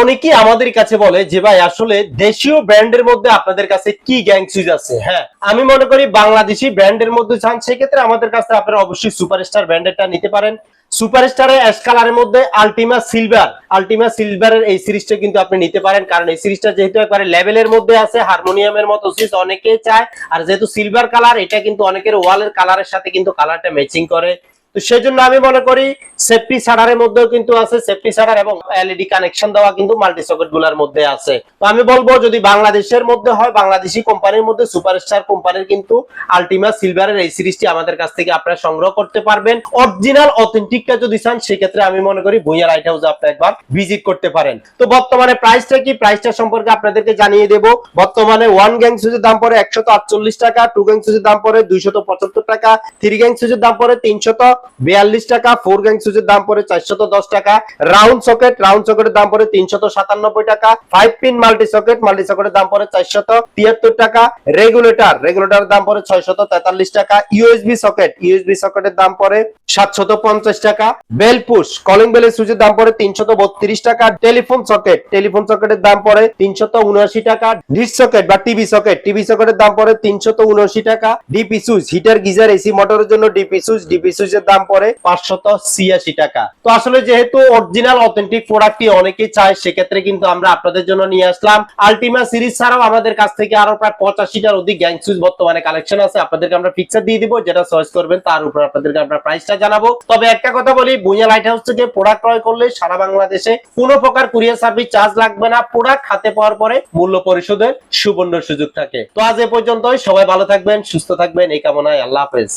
অনেকেই আমাদের কাছে বলে যে, ভাই, আসলে দেশীয় ব্র্যান্ডের মধ্যে আপনাদের কাছে কি গ্যাং সুইচ আছে? হ্যাঁ আমি মনে করি বাংলাদেশি ব্র্যান্ডের মধ্যে চান সেক্ষেত্রে আমাদের কাছে আপনারা অবশ্যই সুপারস্টার ব্র্যান্ডেরটা নিতে পারেন। সুপারস্টারের অ্যাশ কালারের মধ্যে আলটিমা সিলভার, আলটিমা সিলভারের এই সিরিজটা কিন্তু আপনি নিতে পারেন, কারণ এই সিরিজটা যেহেতু একবারে লেভেলের মধ্যে আছে, হারমোনিয়ামের মতো সুইচ অনেকেই চায়, আর যেহেতু সিলভার কালার, এটা কিন্তু অনেকের ওয়ালের কালারের সাথে কিন্তু কালারটা ম্যাচিং করে। তো সেজন্য আমি মনে করি সেফটি সাডারের মধ্যেও কিন্তু আছে। সেফটি সাডার এবং এলইডি কানেকশন দেওয়া কিন্তু মাল্টি সকেটগুলার মধ্যে আছে। তো আমি বলব, যদি বাংলাদেশের মধ্যে হয়, বাংলাদেশি কোম্পানির মধ্যে সুপারস্টার কোম্পানির কিন্তু আলটিমা সিলভারের এই সিরিজটি আমাদের কাছ থেকে আপনারা সংগ্রহ করতে পারবেন। অরিজিনাল অথেন্টিকটা যদি চান, সেক্ষেত্রে আমি মনে করি ভুইয়া লাইট হাউস আপনি একবার ভিজিট করতে পারেন। তো বর্তমানে প্রাইসটা কি? প্রাইসটা সম্পর্কে আপনাদেরকে জানিয়ে দেব। বর্তমানে ওয়ান গ্যাং সুইচের দাম পড়ে একশত আটচল্লিশ টাকা টু গ্যাং সুইচের দাম পড়ে দুইশত পঁচাত্তর টাকা থ্রি গ্যাং সুইচের দাম পড়ে তিনশত। বিয়াল্লিশ টাকা ফোর গ্যাং সুইচের দাম পড়ে চারশত দশ টাকা রাউন্ড সকেট রাউন্ড সকেটের দাম পড়ে তিনশত সাতানব্বই টাকা five pin multi socket multi সকেটের দাম পড়ে চারশত তিয়াত্তর টাকা রেগুলেটর রেগুলেটরের দাম পড়ে ছয়শত তেতাল্লিশ টাকা ইউএসবি সকেট ইউএসবি সকেটের দাম পড়ে সাতশত পঞ্চাশ টাকা বেল পুশ কলিং বেলের সুইচের দাম পড়ে তিনশত বত্রিশ টাকা টেলিফোন সকেট টেলিফোন সকেটের দাম পড়ে তিনশত উনআশি টাকা ডিস সকেট বা টিভি সকেট টিভি সকেটের দাম পড়ে তিনশত উনআশি টাকা DP switch heater geyser AC মোটরের জন্য ডিপি সুইচ ডিপি সুইচের দাম পড়ে পাঁচশত ছিয়াশি টাকা। তো আসলে যেহেতু অরিজিনাল অথেন্টিক প্রোডাক্টটি অনেকেই চায়, সেক্ষেত্রে কিন্তু আমরা আপনাদের জন্য নিয়ে আসলাম। আলটিমা সিরিজ ছাড়াও আমাদের কাছ থেকে আরও প্রায় পঁচাশিটার অধিক গ্যাং সুইচ বর্তমানে কালেকশন আছে। আপনাদেরকে আমরা পিকচার দিয়ে দিব, যেটা চয়েস করবেন, তার উপর আপনাদেরকে আমরা প্রাইসটা জানাব। তবে একটা কথা বলি বুইয়া লাইট হাউস থেকে প্রোডাক্ট ক্রয় করলে সারা বাংলাদেশে কোনো প্রকার কুরিয়ার সার্ভিস চার্জ লাগবে না। প্রোডাক্ট হাতে পাওয়ার পরে মূল্য পরিশোধের সুবর্ণ সুযোগ থাকে। তো আজ এ পর্যন্তই। সবাই ভালো থাকবেন, সুস্থ থাকবেন। এই কামনায় আল্লাহ হাফেজ।